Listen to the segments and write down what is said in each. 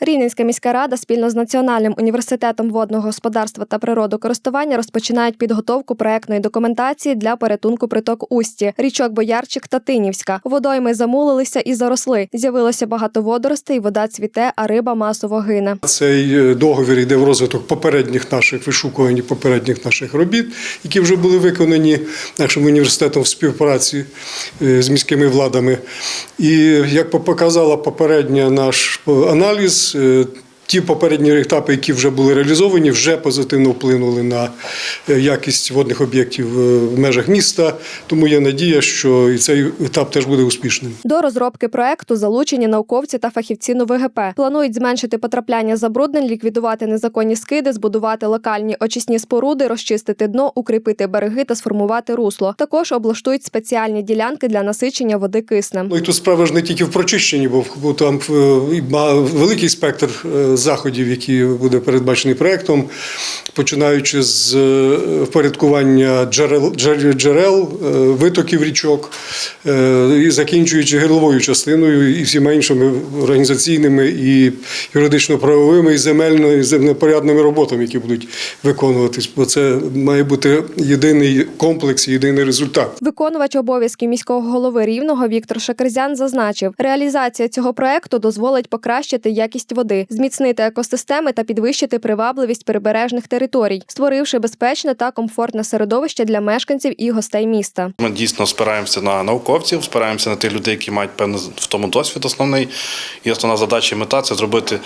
Рівненська міська рада спільно з Національним університетом водного господарства та природокористування розпочинають підготовку проектної документації для перетунку приток Усті, річок Боярчик та Тинівська. Водойми замулилися і заросли. З'явилося багато водоростей, вода цвіте, а риба масово гине. Цей е, договір йде в розвиток попередніх наших вишукувань, попередніх наших робіт, які вже були виконані нашим університетом в співпраці е, з міськими владами. І як показала попередня наш е, аналіз. äh, Ті попередні етапи, які вже були реалізовані, вже позитивно вплинули на е, якість водних об'єктів е, в межах міста. Тому є надія, що і цей етап теж буде успішним. До розробки проекту залучені науковці та фахівці НУВГП. Планують зменшити потрапляння забруднень, ліквідувати незаконні скиди, збудувати локальні очисні споруди, розчистити дно, укріпити береги та сформувати русло. Також облаштують спеціальні ділянки для насичення води киснем. Ну і тут справа ж не тільки в прочищенні, бо, там е, великий спектр заходів, які буде передбачений проектом, починаючи з е, впорядкування джерел, джер- джерел е, витоків річок е, і закінчуючи гирловою частиною і всіма іншими організаційними і юридично-правовими, і земельно, і землепорядними роботами, які будуть виконуватись. Бо це має бути єдиний комплекс, єдиний результат. Виконувач обов'язків міського голови рівного Віктор Шакерзян зазначив, реалізація цього проекту дозволить покращити якість води, зміцнити екосистеми та підвищити привабливість прибережних територій, створивши безпечне та комфортне середовище для мешканців і гостей міста. Ми дійсно спираємося на науковців, спираємося на тих людей, які мають певний в тому досвід основний. І основна задача і мета це зробити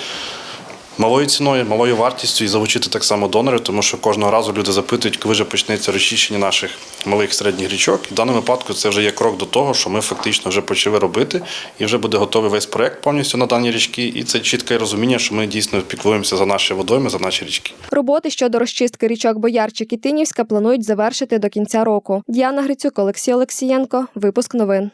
малою ціною, малою вартістю і залучити так само донорів, тому що кожного разу люди запитують, коли вже почнеться розчищення наших малих середніх річок. В даному випадку це вже є крок до того, що ми фактично вже почали робити, і вже буде готовий весь проект повністю на дані річки. І це чітке розуміння, що ми дійсно піклуємося за наші водойми, за наші річки. Роботи щодо розчистки річок Боярчик і Тинівська планують завершити до кінця року. Діана Грицюк, Олексій Олексієнко. Випуск новин.